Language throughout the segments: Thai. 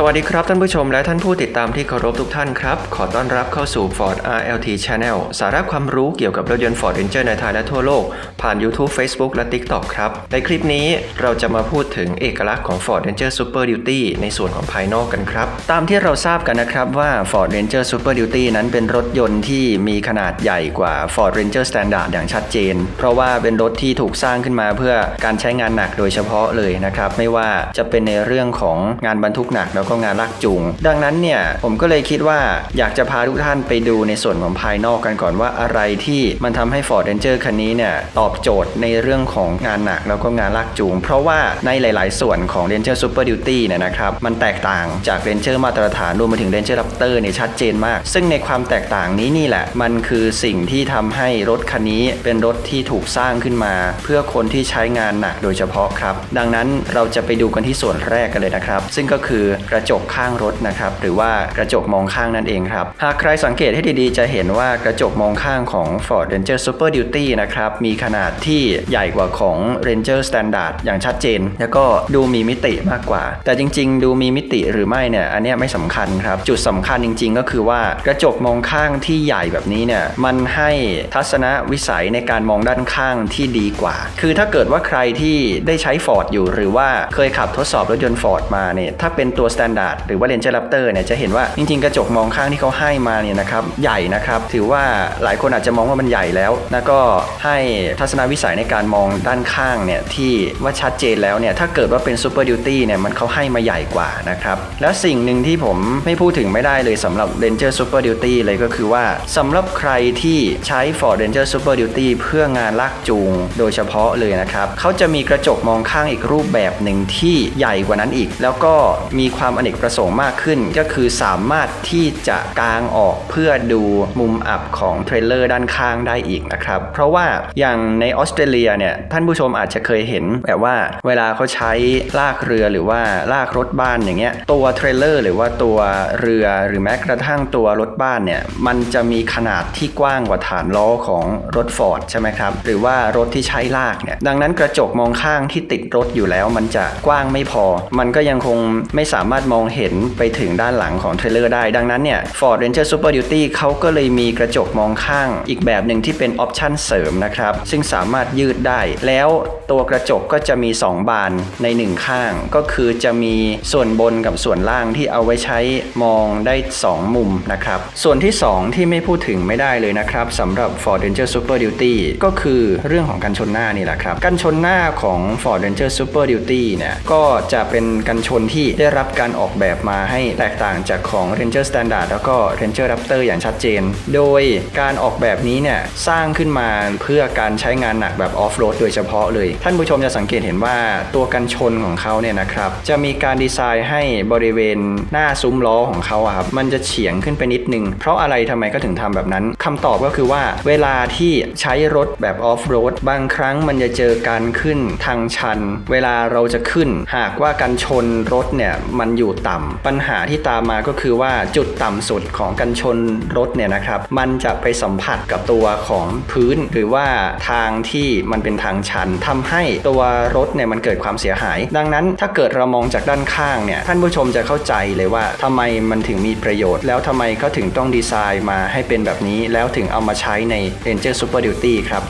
สวัสดีครับท่านผู้ชมและท่านผู้ติดตามที่เคารพทุกท่านครับ ขอต้อนรับเข้าสู่ Ford RLT Channel สาระความรู้เกี่ยวกับรถยนต์ Ford Ranger ในไทยและทั่วโลก ผ่าน YouTube Facebook และ TikTok ครับ ในคลิปนี้เราจะมาพูดถึงเอกลักษณ์ของ Ford Ranger Super Duty ในส่วนของภายนอกกันครับ ตามที่เราทราบกันนะครับว่า Ford Ranger Super Duty นั้นเป็นรถยนต์ที่มีขนาดใหญ่กว่า Ford Ranger Standard อย่างชัดเจน เพราะว่าเป็นรถที่ถูกสร้างขึ้นมาเพื่อการใช้งานหนักโดยเฉพาะเลยนะครับไม่ว่าจะเป็นในเรื่องของงานบรรทุกหนักแล้วก็งานลากจูง ดังนั้นเนี่ยผมก็เลยคิดว่าอยากจะพาทุกท่านไปดูในส่วนของภายนอกกันก่อนว่าอะไรที่มันทำให้ Ford Ranger คันนี้เนี่ยตอบโจทย์ในเรื่องของงานหนักแล้วก็งานลากจูง เพราะว่าในหลาย ๆ ส่วนของ Ranger Super Duty เนี่ยนะครับมันแตกต่างจาก Ranger มาตรฐานรวมไปถึง Ranger Raptor เนี่ยชัดเจนมาก ซึ่งในความแตกต่างนี้นี่แหละ มันคือสิ่งที่ทำให้รถคันนี้เป็นรถที่ถูกสร้างขึ้นมา เพื่อคนที่ใช้งานหนักโดยเฉพาะครับ ดังนั้นเราจะไปดูกันที่ส่วนแรกกันเลยนะครับ ซึ่งก็คือกระระจกข้างรถนะครับ หรือว่ากระจกมองข้างนั่นเองครับ หากใครสังเกตให้ดีๆ จะเห็นว่ากระจกมองข้างของ Ford Ranger Super Duty นะครับ มีขนาดที่ใหญ่กว่าของ Ranger Standard อย่างชัดเจน แล้วก็ดูมีมิติมากกว่า แต่จริง ๆ ดูมีมิติหรือไม่เนี่ย อันนี้ไม่สำคัญครับ จุดสำคัญจริง ๆ ก็คือว่ากระจกมองข้างที่ใหญ่แบบนี้เนี่ย มันให้ทัศนวิสัยในการมองด้านข้างที่ดีกว่า คือถ้าเกิดว่าใครที่ได้ใช้ Ford อยู่ หรือว่าเคยขับทดสอบรถยนต์ Ford มาเนี่ย ถ้าเป็นตัว Standard หรือว่า Ranger Raptor เนี่ยจะเห็นว่าจริงๆ กระจกมองข้างที่เขาให้มาเนี่ยนะครับใหญ่นะครับถือว่าหลายคนอาจจะมองว่ามันใหญ่แล้วแล้วก็ให้ทัศนวิสัยในการมองด้านข้างเนี่ยที่ว่าชัดเจนแล้วเนี่ยถ้าเกิดว่าเป็น Super Duty เนี่ยมันเขาให้มาใหญ่กว่านะครับแล้วสิ่งหนึ่งที่ผมไม่พูดถึงไม่ได้เลยสำหรับ Ranger Super Duty เลยก็คือว่าสำหรับใครที่ใช้ Ford Ranger Super Duty เพื่องานลากจูงโดยเฉพาะเลยนะครับเขาจะมีกระจกมองข้างอีกรูปแบบหนึ่งที่ใหญ่กว่านั้นอีก แล้วก็มีความอเนกประสงค์มากขึ้น ก็คือสามารถที่จะกางออกเพื่อดูมุมอับของเทรลเลอร์ด้านข้างได้อีกนะครับ เพราะว่าอย่างในออสเตรเลียเนี่ยท่านผู้ชมอาจจะเคยเห็นแบบว่าเวลาเขาใช้ลากเรือหรือว่าลากรถบ้านอย่างเงี้ยตัวเทรลเลอร์หรือว่าตัวเรือหรือแม้กระทั่งตัวรถบ้านเนี่ยมันจะมีขนาดที่กว้างกว่าฐานล้อของรถฟอร์ดใช่ไหมครับหรือว่ารถที่ใช้ลากเนี่ยดังนั้นกระจกมองข้างที่ติดรถอยู่แล้ว มันจะกว้างไม่พอ มันก็ยังคงไม่สามารถมองเห็นไปถึงด้านหลังของเทรลเลอร์ได้ ดังนั้นเนี่ย Ford Ranger Super Duty เขาก็เลยมีกระจกมองข้างอีกแบบหนึ่งที่เป็นออปชั่นเสริมนะครับ ซึ่งสามารถยืดได้ แล้วตัวกระจกก็จะมี 2 บานใน 1 ข้าง ก็คือจะมีส่วนบนกับส่วนล่างที่เอาไว้ใช้มองได้ 2 มุมนะครับ ส่วนที่ 2 ที่ไม่พูดถึงไม่ได้เลยนะครับสำหรับ Ford Ranger Super Duty ก็คือเรื่องของกันชนหน้านี่แหละครับกันชนหน้าของ Ford Ranger Super Duty เนี่ยก็จะเป็นกันชนที่ได้รับการออกแบบมาให้แตกต่างจากของ Ranger Standard แล้วก็ Ranger Raptor อย่างชัดเจน โดยการออกแบบนี้เนี่ยสร้างขึ้นมาเพื่อการใช้งานหนักแบบออฟโรดโดยเฉพาะเลย ท่านผู้ชมจะสังเกตเห็นว่าตัวกันชนของเขาเนี่ยนะครับจะมีการดีไซน์ให้บริเวณหน้าซุ้มล้อของเขาครับมันจะเฉียงขึ้นไปนิดนึง เพราะอะไรทำไมก็ถึงทำแบบนั้นคำตอบก็คือว่าเวลาที่ใช้รถแบบออฟโรดบางครั้งมันจะเจอการขึ้นทางชัน เวลาเราจะขึ้น หากว่ากันชนรถเนี่ยมันอยู่ต่ำปัญหาที่ตามมาก็คือว่าจุดต่ำสุดของกันชนรถเนี่ยนะครับ มันจะไปสัมผัสกับตัวของพื้น หรือว่าทางที่มันเป็นทางชันทำให้ตัวรถเนี่ยมันเกิดความเสียหาย ดังนั้นถ้าเกิดเรามองจากด้านข้างเนี่ยท่านผู้ชมจะเข้าใจเลยว่าทำไมมันถึงมีประโยชน์ แล้วทำไมเขาถึงต้องดีไซน์มาให้เป็นแบบนี้ แล้วถึงเอามาใช้ใน Ranger Super Duty ครับ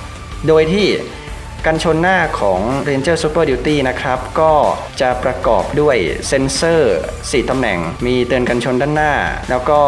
โดยที่ กันชนหน้าของ Ranger Super Duty นะครับ ก็จะประกอบด้วยเซ็นเซอร์ 4ตำแหน่ง มีเตือนกันชนด้านหน้า แล้วก็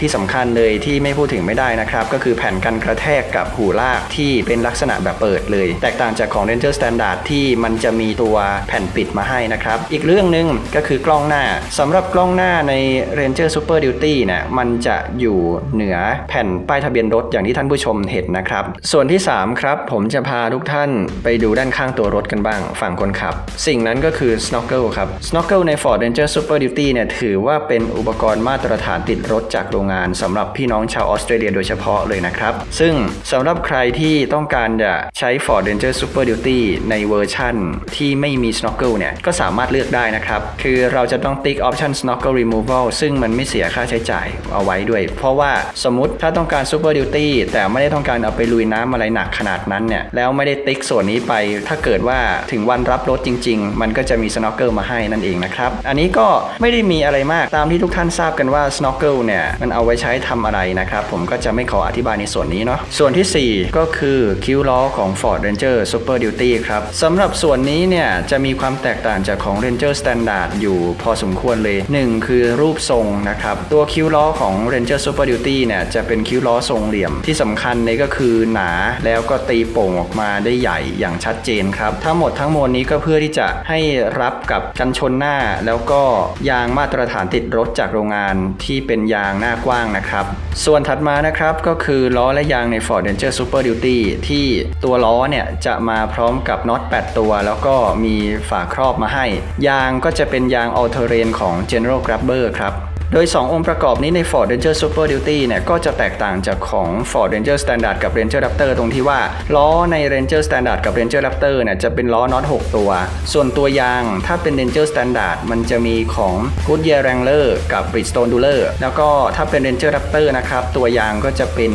ที่สำคัญเลยที่ไม่พูดถึงไม่ได้นะครับ ก็คือแผ่นกันกระแทกกับหูลากที่เป็นลักษณะแบบเปิดเลย แตกต่างจากของ Ranger Standard ที่มันจะมีตัวแผ่นปิดมาให้นะครับ อีกเรื่องหนึ่งก็คือกล้องหน้าสำหรับกล้องหน้าใน Ranger Super Duty เนี่ยมันจะอยู่เหนือแผ่นป้ายทะเบียนรถอย่างที่ท่านผู้ชมเห็นนะครับ ส่วนที่ 3 ครับ ผมจะพาทุกท่านไปดูด้านข้างตัวรถกันบ้าง ฝั่งคนขับ สิ่งนั้นก็คือ snorkel ครับ snorkel ใน Ford Ranger Super Duty เนี่ยถือว่าเป็นอุปกรณ์มาตรฐานติดรถจากโรงงานสำหรับพี่น้องชาวออสเตรเลียโดยเฉพาะเลยนะครับ ซึ่งสำหรับใครที่ต้องการจะใช้ Ford Ranger Super Duty ในเวอร์ชั่นที่ไม่มี snorkel เนี่ยก็สามารถเลือกได้นะครับ คือเราจะต้องติ๊ก option snorkel removal ซึ่งมันไม่เสียค่าใช้จ่ายเอาไว้ด้วย เพราะว่าสมมติถ้าต้องการ Super Duty แต่ไม่ได้ต้องการเอาไปลุยน้ำอะไรหนักขนาดนั้นเนี่ยแล้วไม่ได้ติ๊กส่วนนี้ไป ถ้าเกิดว่าถึงวันรับรถจริง ๆ มันก็จะมี snorkel มาให้นั่นเองนะครับ อันนี้ก็ไม่ได้มีอะไรมากตามที่ทุกท่านทราบกันว่า snorkel เนี่ยมันเอาไว้ใช้ทำอะไรนะครับ ผมก็จะไม่ขออธิบายในส่วนนี้เนาะส่วนทีสี่ 4 ก็คือคิ้วล้อของ Ford Ranger Super Duty ครับสำหรับส่วนนี้เนี่ยจะมีความแตกต่างจากของ Ranger Standard อยู่พอสมควรเลย 1 คือรูปทรงนะครับ ตัวคิ้วล้อของ Ranger Super Duty เนี่ยจะเป็นคิ้วล้อทรงเหลี่ยมที่สำคัญเลยก็คือหนาแล้วก็ตีโป่งออกมาได้ใหญ่อย่างชัดเจนครับ ทั้งหมดทั้งมวลนี้ก็เพื่อที่จะให้รับกับกันชนหน้า แล้วก็ยางมาตรฐานติดรถจากโรงงานที่เป็นยางหน้ากว้างนะครับ ส่วนถัดมานะครับก็คือล้อและยางใน Ford Ranger Super Duty ที่ตัวล้อเนี่ยจะมาพร้อมกับน็อต8 ตัว แล้วก็มีฝาครอบมาให้ ยางก็จะเป็นยาง All Terrain ของ General Grabber ครับ โดย 2 องค์ประกอบนี้ใน Ford Ranger Super Duty เนี่ยก็จะแตกต่างจากของ Ford Ranger Standard กับ Ranger Raptor ตรงที่ว่าล้อใน Ranger Standard กับ Ranger Raptor เนี่ยจะเป็นล้อน็อต6ตัว ส่วนตัวยางถ้าเป็น Ranger Standard มันจะมีของ Goodyear Wrangler กับ Bridgestone Dueler แล้วก็ถ้าเป็น Ranger Raptor นะครับตัวยางก็จะเป็น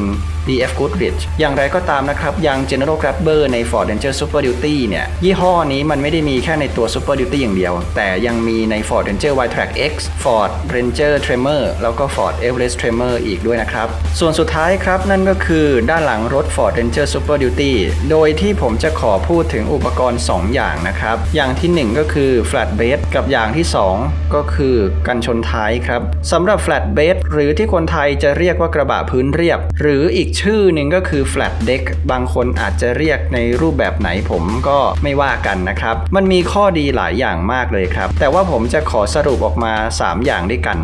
DF Goodrich อย่างไรก็ตามนะครับยาง General Grabber ใน Ford Ranger Super Duty เนี่ยยี่ห้อนี้มันไม่ได้มีแค่ในตัว Super Duty อย่างเดียว แต่ยังมีใน Ford Ranger Y-Track X Ford Ranger Tremor แล้วก็ Ford Everest Tremor อีกด้วยนะครับ ส่วนสุดท้ายครับนั่นก็คือด้านหลังรถ Ford Ranger Super Duty โดยที่ผมจะขอพูดถึงอุปกรณ์ 2 อย่างนะครับ อย่างที่ 1 ก็คือ Flat Bed กับอย่างที่ 2 ก็คือกันชนท้ายครับสำหรับ Flat Bed หรือที่คนไทยจะเรียกว่ากระบะพื้นเรียบ หรืออีกชื่อหนึ่งก็คือ flat deck บางคนอาจจะเรียกในรูปแบบไหนผมก็ไม่ว่ากันนะครับ มันมีข้อดีหลายอย่างมากเลยครับ แต่ว่าผมจะขอสรุปออกมา 3 อย่างด้วยกัน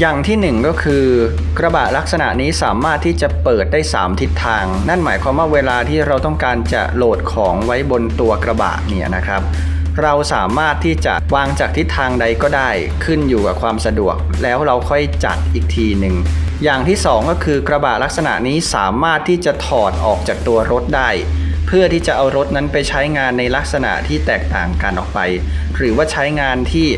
อย่างที่ 1 ก็คือกระบะลักษณะนี้สามารถที่จะเปิดได้ 3 ทิศทาง นั่นหมายความว่าเวลาที่เราต้องการจะโหลดของไว้บนตัวกระบะเนี่ยนะครับ เราสามารถที่จะวางจากทิศทางใดก็ได้ขึ้นอยู่กับความสะดวก แล้วเราค่อยจัดอีกทีหนึ่งอย่างที่ 2 ก็คือกระบะลักษณะนี้สามารถที่จะถอดออกจากตัวรถได้ เพื่อที่จะเอารถนั้นไปใช้งานในลักษณะที่แตกต่างกันออกไป หรือว่าใช้งานที่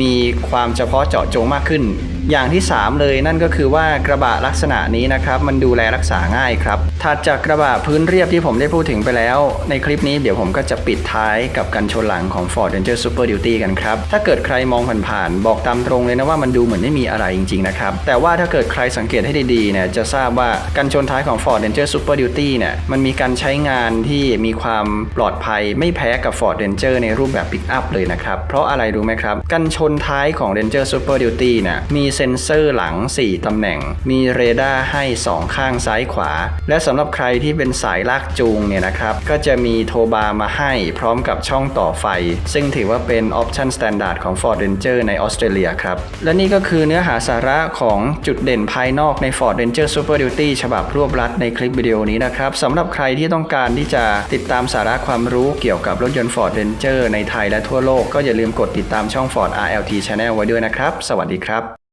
มีความเฉพาะเจาะจงมากขึ้น อย่างที่ 3 เลยนั่นก็คือว่ากระบะลักษณะนี้นะครับมันดูแลรักษาง่ายครับถัดจากกระบะพื้นเรียบที่ผมได้พูดถึงไปแล้ว ในคลิปนี้เดี๋ยวผมก็จะปิดท้ายกับกันชนหลังของ Ford Ranger Super Duty กันครับถ้าเกิดใครมองผ่านๆบอกตามตรงเลยนะว่ามันดูเหมือนไม่มีอะไรจริงๆนะครับแต่ว่าถ้าเกิดใครสังเกตให้ดีๆเนี่ยจะทราบว่ากันชนท้ายของ Ford Ranger Super Duty เนี่ยมันมีการใช้งานที่มีความปลอดภัยไม่แพ้กับ Ford Ranger ในรูปแบบปิกอัพเลยนะครับเพราะอะไรรู้ไหมครับกันชนนท้ายของ Ranger Super Duty เนี่ยมีเซ็นเซอร์หลัง 4 ตำแหน่ง มีเรดาร์ให้ 2 ข้างซ้ายขวา และสำหรับใครที่เป็นสายลากจูงเนี่ยนะครับ ก็จะมีโทบาร์มาให้พร้อมกับช่องต่อไฟ ซึ่งถือว่าเป็นออปชันสแตนดาร์ดของ Ford Ranger ในออสเตรเลียครับ และนี่ก็คือเนื้อหาสาระของจุดเด่นภายนอกใน Ford Ranger Super Duty ฉบับรวบรัดในคลิปวิดีโอนี้นะครับสำหรับใครที่ต้องการที่จะติดตามสาระความรู้เกี่ยวกับรถยนต์ Ford Ranger ในไทยและทั่วโลกก็อย่าลืมกดติดตามช่อง Ford LT Channel ไว้ด้วยนะครับ สวัสดีครับ